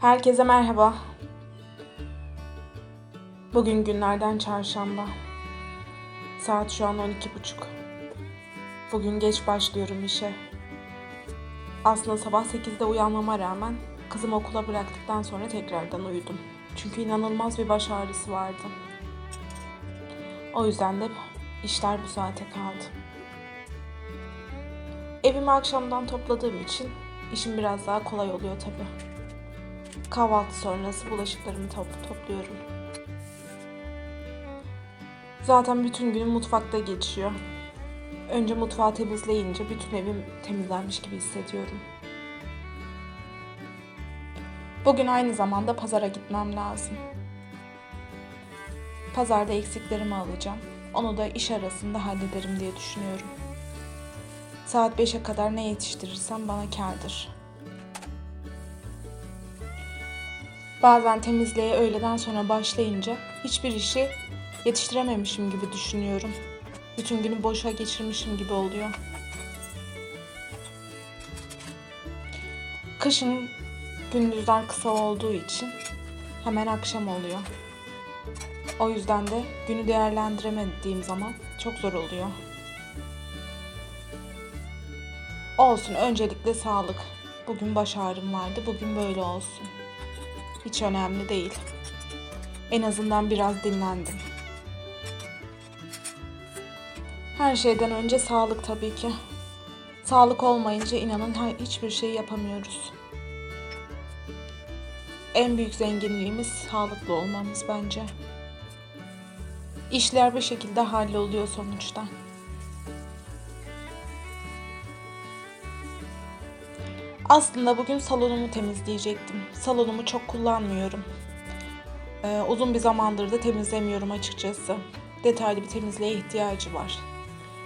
Herkese merhaba. Bugün günlerden çarşamba. Saat şu an 12.30. Bugün geç başlıyorum işe. Aslında sabah 8'de uyanmama rağmen kızımı okula bıraktıktan sonra tekrardan uyudum. Çünkü inanılmaz bir baş ağrısı vardı. O yüzden de işler bu saate kaldı. Evimi akşamdan topladığım için işim biraz daha kolay oluyor tabii. Kahvaltı sonrası bulaşıklarımı top- topluyorum. Zaten bütün günüm mutfakta geçiyor. Önce mutfağı temizleyince bütün evim temizlenmiş gibi hissediyorum. Bugün aynı zamanda pazara gitmem lazım. Pazarda eksiklerimi alacağım. Onu da iş arasında hallederim diye düşünüyorum. Saat 5'e kadar ne yetiştirirsem bana kârdır. Bazen temizliğe öğleden sonra başlayınca hiçbir işi yetiştirememişim gibi düşünüyorum. Bütün günü boşa geçirmişim gibi oluyor. Kışın gündüzler kısa olduğu için hemen akşam oluyor. O yüzden de günü değerlendiremediğim zaman çok zor oluyor. Olsun öncelikle sağlık. Bugün baş ağrım vardı. Bugün böyle olsun. Hiç önemli değil. En azından biraz dinlendim. Her şeyden önce sağlık tabii ki. Sağlık olmayınca inanın hiçbir şey yapamıyoruz. En büyük zenginliğimiz sağlıklı olmamız bence. İşler bir şekilde halloluyor sonuçta. Aslında bugün salonumu temizleyecektim. Salonumu çok kullanmıyorum. Ee, uzun bir zamandır da temizlemiyorum açıkçası. Detaylı bir temizliğe ihtiyacı var.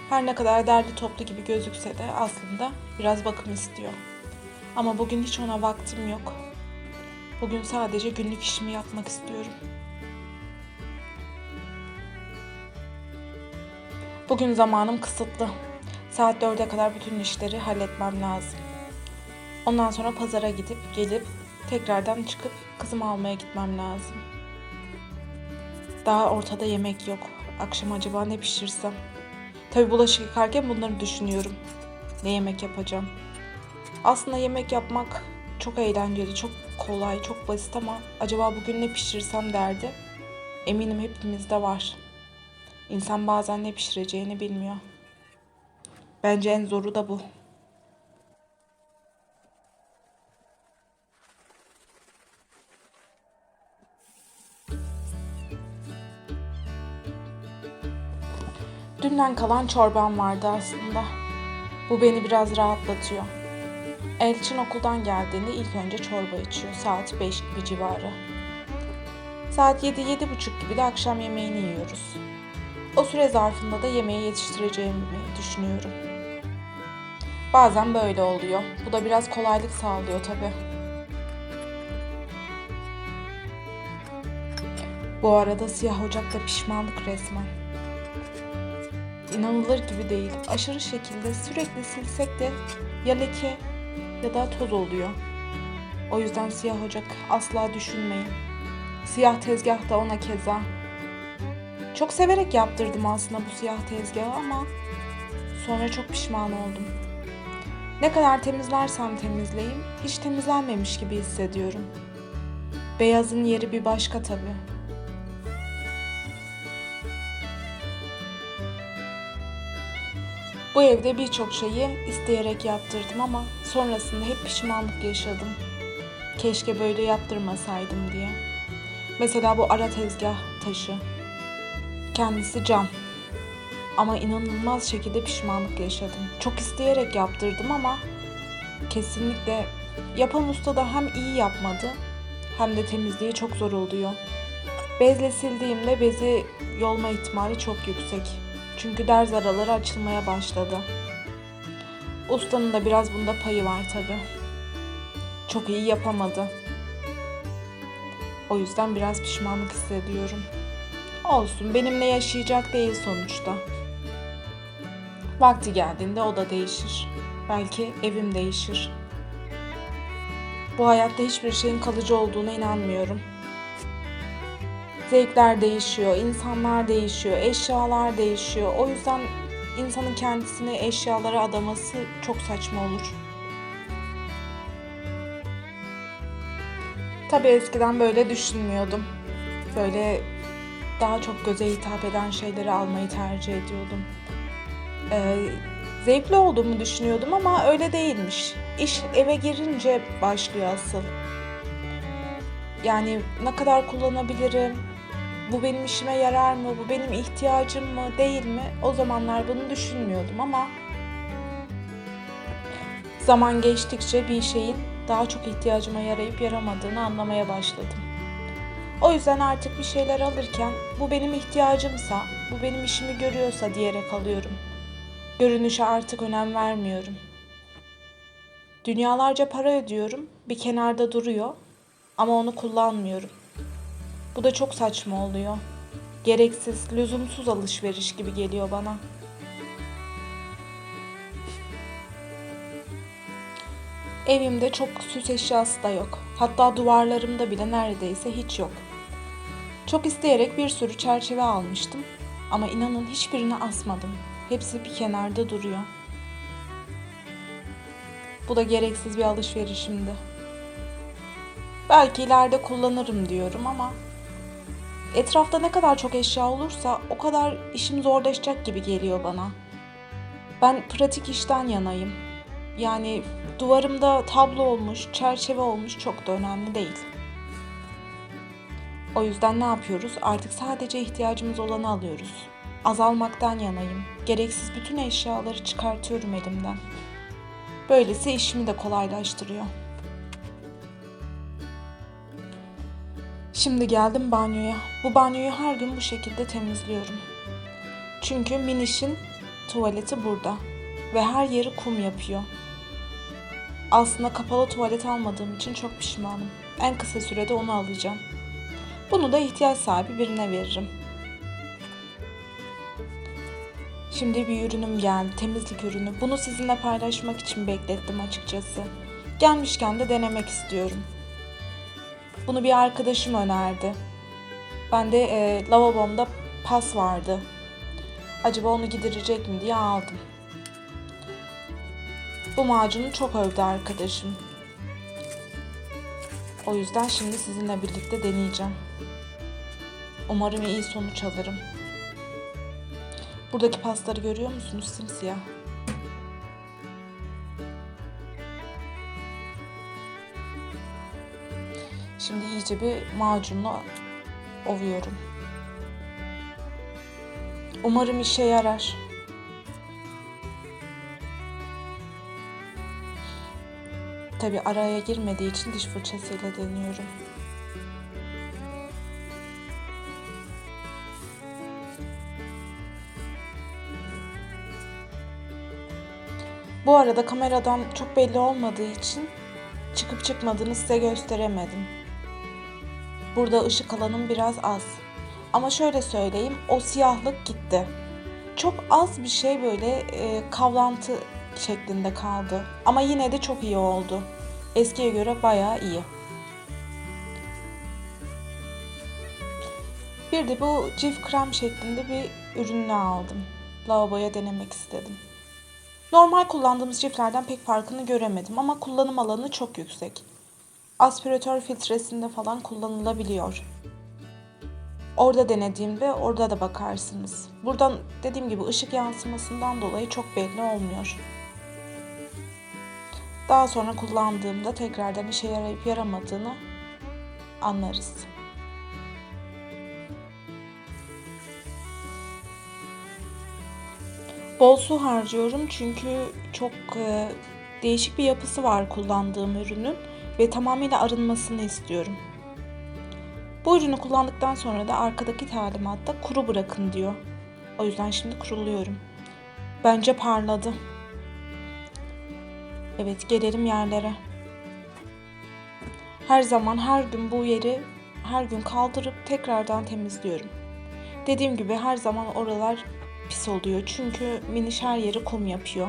Her ne kadar derli toplu gibi gözükse de aslında biraz bakım istiyor. Ama bugün hiç ona vaktim yok. Bugün sadece günlük işimi yapmak istiyorum. Bugün zamanım kısıtlı. Saat 4'e kadar bütün işleri halletmem lazım. Ondan sonra pazara gidip gelip tekrardan çıkıp kızımı almaya gitmem lazım. Daha ortada yemek yok. Akşam acaba ne pişirsem? Tabii bulaşık yıkarken bunları düşünüyorum. Ne yemek yapacağım? Aslında yemek yapmak çok eğlenceli, çok kolay, çok basit ama acaba bugün ne pişirsem derdi. Eminim hepimizde var. İnsan bazen ne pişireceğini bilmiyor. Bence en zoru da bu. Dünden kalan çorbam vardı aslında. Bu beni biraz rahatlatıyor. Elçin okuldan geldiğinde ilk önce çorba içiyor. Saat 5 gibi civarı. Saat 7-7.30 gibi de akşam yemeğini yiyoruz. O süre zarfında da yemeği yetiştireceğimi düşünüyorum. Bazen böyle oluyor. Bu da biraz kolaylık sağlıyor tabii. Bu arada siyah ocakta pişmanlık resmen. İnanılır gibi değil. Aşırı şekilde sürekli silsek de ya leke ya da toz oluyor. O yüzden siyah ocak asla düşünmeyin. Siyah tezgah da ona keza. Çok severek yaptırdım aslında bu siyah tezgahı ama sonra çok pişman oldum. Ne kadar temizlersem temizleyeyim hiç temizlenmemiş gibi hissediyorum. Beyazın yeri bir başka tabii. Bu evde birçok şeyi isteyerek yaptırdım ama sonrasında hep pişmanlık yaşadım. Keşke böyle yaptırmasaydım diye. Mesela bu ara tezgah taşı. Kendisi cam. Ama inanılmaz şekilde pişmanlık yaşadım. Çok isteyerek yaptırdım ama kesinlikle yapan usta da hem iyi yapmadı hem de temizliği çok zor oluyor. Bezle sildiğimde bezi yolma ihtimali çok yüksek. Çünkü derz araları açılmaya başladı. Ustanın da biraz bunda payı var tabi. Çok iyi yapamadı. O yüzden biraz pişmanlık hissediyorum. Olsun benimle yaşayacak değil sonuçta. Vakti geldiğinde o da değişir. Belki evim değişir. Bu hayatta hiçbir şeyin kalıcı olduğuna inanmıyorum. Zevkler değişiyor, insanlar değişiyor, eşyalar değişiyor. O yüzden insanın kendisini eşyalara adaması çok saçma olur. Tabii eskiden böyle düşünmüyordum. Böyle daha çok göze hitap eden şeyleri almayı tercih ediyordum. Ee, zevkli olduğumu düşünüyordum ama öyle değilmiş. İş eve girince başlıyor asıl. Yani ne kadar kullanabilirim? Bu benim işime yarar mı? Bu benim ihtiyacım mı? Değil mi? O zamanlar bunu düşünmüyordum ama zaman geçtikçe bir şeyin daha çok ihtiyacıma yarayıp yaramadığını anlamaya başladım. O yüzden artık bir şeyler alırken bu benim ihtiyacımsa, bu benim işimi görüyorsa diyerek alıyorum. Görünüşe artık önem vermiyorum. Dünyalarca para ödüyorum, bir kenarda duruyor ama onu kullanmıyorum. Bu da çok saçma oluyor. Gereksiz, lüzumsuz alışveriş gibi geliyor bana. Evimde çok süs eşyası da yok. Hatta duvarlarımda bile neredeyse hiç yok. Çok isteyerek bir sürü çerçeve almıştım ama inanın hiçbirini asmadım. Hepsi bir kenarda duruyor. Bu da gereksiz bir alışverişimdi. Belki ileride kullanırım diyorum ama etrafta ne kadar çok eşya olursa o kadar işim zorlaşacak gibi geliyor bana. Ben pratik işten yanayım. Yani duvarımda tablo olmuş, çerçeve olmuş çok da önemli değil. O yüzden ne yapıyoruz? Artık sadece ihtiyacımız olanı alıyoruz. Azalmaktan yanayım. Gereksiz bütün eşyaları çıkartıyorum elimden. Böylesi işimi de kolaylaştırıyor. Şimdi geldim banyoya. Bu banyoyu her gün bu şekilde temizliyorum. Çünkü Miniş'in tuvaleti burada ve her yeri kum yapıyor. Aslında kapalı tuvalet almadığım için çok pişmanım. En kısa sürede onu alacağım. Bunu da ihtiyaç sahibi birine veririm. Şimdi bir ürünüm geldi, temizlik ürünü. Bunu sizinle paylaşmak için beklettim açıkçası. Gelmişken de denemek istiyorum. Bunu bir arkadaşım önerdi. Ben de e, lavabomda pas vardı. Acaba onu giderecek mi diye aldım. Bu macunu çok övdü arkadaşım. O yüzden şimdi sizinle birlikte deneyeceğim. Umarım iyi sonuç alırım. Buradaki pasları görüyor musunuz? Simsiyah. Şimdi iyice bir macunla ovuyorum. Umarım işe yarar. Tabi araya girmediği için diş fırçasıyla deniyorum. Bu arada kameradan çok belli olmadığı için çıkıp çıkmadığını size gösteremedim. Burada ışık alanım biraz az. Ama şöyle söyleyeyim, o siyahlık gitti. Çok az bir şey böyle e, kavlantı şeklinde kaldı. Ama yine de çok iyi oldu. Eskiye göre bayağı iyi. Bir de bu cif krem şeklinde bir ürünü aldım. Lavaboya denemek istedim. Normal kullandığımız ciflerden pek farkını göremedim ama kullanım alanı çok yüksek. Aspiratör filtresinde falan kullanılabiliyor. Orada denediğimde orada da bakarsınız. Buradan dediğim gibi ışık yansımasından dolayı çok belli olmuyor. Daha sonra kullandığımda tekrardan işe yarayıp yaramadığını anlarız. Bol su harcıyorum çünkü çok e, değişik bir yapısı var kullandığım ürünün ve tamamıyla arınmasını istiyorum. Bu ürünü kullandıktan sonra da arkadaki talimatta kuru bırakın diyor. O yüzden şimdi kuruluyorum. Bence parladı. Evet gelelim yerlere. Her zaman her gün bu yeri her gün kaldırıp tekrardan temizliyorum. Dediğim gibi her zaman oralar pis oluyor çünkü miniş her yeri kum yapıyor.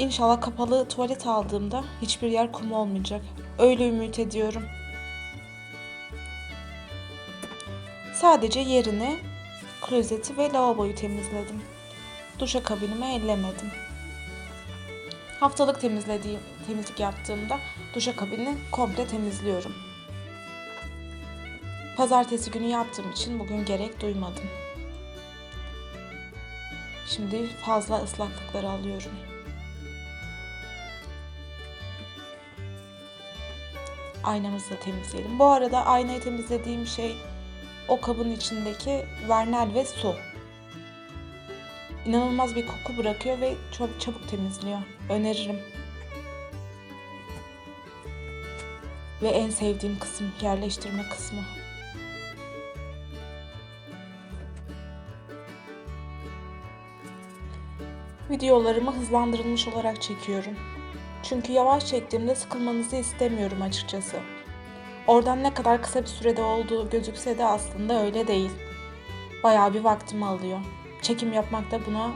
İnşallah kapalı tuvalet aldığımda hiçbir yer kum olmayacak. Öyle ümit ediyorum. Sadece yerini, klozeti ve lavaboyu temizledim. Duşakabinimi ellemedim. Haftalık temizlediğim, temizlik yaptığımda duşakabini komple temizliyorum. Pazartesi günü yaptığım için bugün gerek duymadım. Şimdi fazla ıslaklıkları alıyorum. Aynamızı da temizleyelim. Bu arada aynayı temizlediğim şey o kabın içindeki vernel ve su. İnanılmaz bir koku bırakıyor ve çok çabuk temizliyor. Öneririm. Ve en sevdiğim kısım yerleştirme kısmı. Videolarımı hızlandırılmış olarak çekiyorum. Çünkü yavaş çektiğimde sıkılmanızı istemiyorum açıkçası. Oradan ne kadar kısa bir sürede olduğu gözükse de aslında öyle değil. Bayağı bir vaktimi alıyor. Çekim yapmak da buna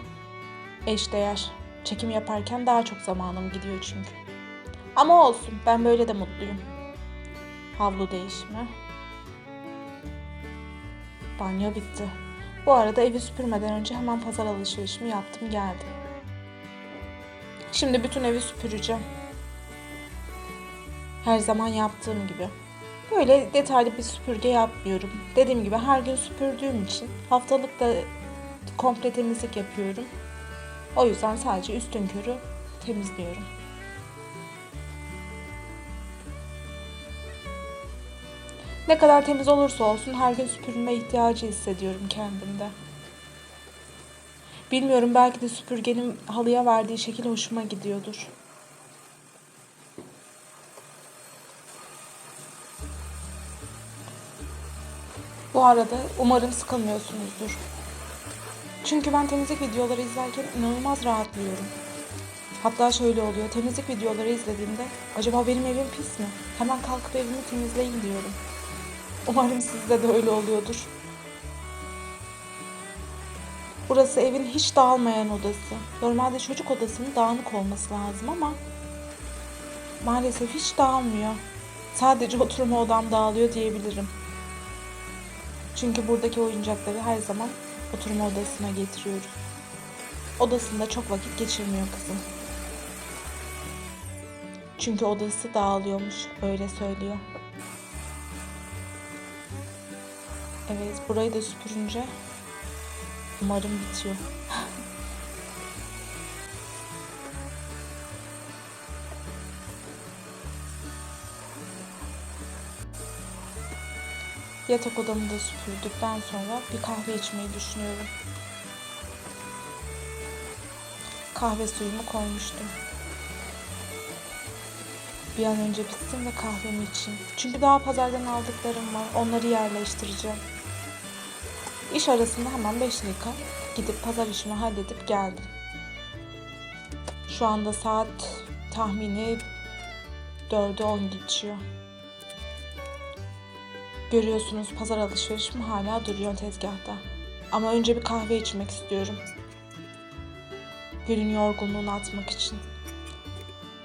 eşdeğer. Çekim yaparken daha çok zamanım gidiyor çünkü. Ama olsun ben böyle de mutluyum. Havlu değişimi. Banyo bitti. Bu arada evi süpürmeden önce hemen pazar alışverişimi yaptım geldim. Şimdi bütün evi süpüreceğim. Her zaman yaptığım gibi. Böyle detaylı bir süpürge yapmıyorum. Dediğim gibi her gün süpürdüğüm için haftalık da komple temizlik yapıyorum. O yüzden sadece üstün körü temizliyorum. Ne kadar temiz olursa olsun her gün süpürülme ihtiyacı hissediyorum kendimde. Bilmiyorum belki de süpürgenin halıya verdiği şekil hoşuma gidiyordur. Bu arada umarım sıkılmıyorsunuzdur. Çünkü ben temizlik videoları izlerken inanılmaz rahatlıyorum. Hatta şöyle oluyor, temizlik videoları izlediğimde acaba benim evim pis mi? Hemen kalkıp evimi temizleyin diyorum. Umarım sizde de öyle oluyordur. Burası evin hiç dağılmayan odası. Normalde çocuk odasının dağınık olması lazım ama maalesef hiç dağılmıyor. Sadece oturma odam dağılıyor diyebilirim. Çünkü buradaki oyuncakları her zaman oturma odasına getiriyoruz. Odasında çok vakit geçirmiyor kızım. Çünkü odası dağılıyormuş, öyle söylüyor. Evet, burayı da süpürünce umarım bitiyor. Yatak odamı da süpürdükten sonra bir kahve içmeyi düşünüyorum. Kahve suyumu koymuştum. Bir an önce bitsin ve kahvemi içeyim. Çünkü daha pazardan aldıklarım var. Onları yerleştireceğim. İş arasında hemen 5 dakika gidip pazar işimi halledip geldim. Şu anda saat tahmini 4'e 10 geçiyor. Görüyorsunuz pazar alışverişim hala duruyor tezgahta. Ama önce bir kahve içmek istiyorum. Günün yorgunluğunu atmak için.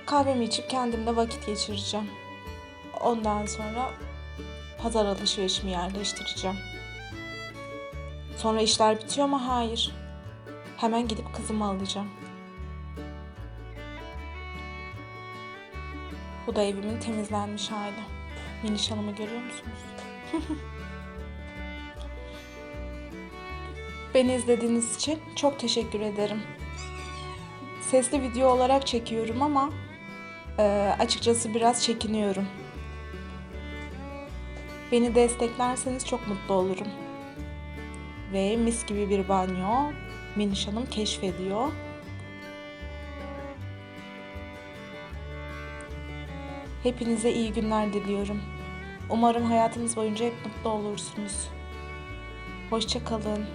Kahvemi içip kendimle vakit geçireceğim. Ondan sonra pazar alışverişimi yerleştireceğim. Sonra işler bitiyor mu? Hayır. Hemen gidip kızımı alacağım. Bu da evimin temizlenmiş hali. Miniş hanımı görüyor musunuz? Beni izlediğiniz için çok teşekkür ederim. Sesli video olarak çekiyorum ama e, açıkçası biraz çekiniyorum. Beni desteklerseniz çok mutlu olurum. Ve mis gibi bir banyo Miniş Hanım keşfediyor. Hepinize iyi günler diliyorum. Umarım hayatınız boyunca hep mutlu olursunuz. Hoşçakalın.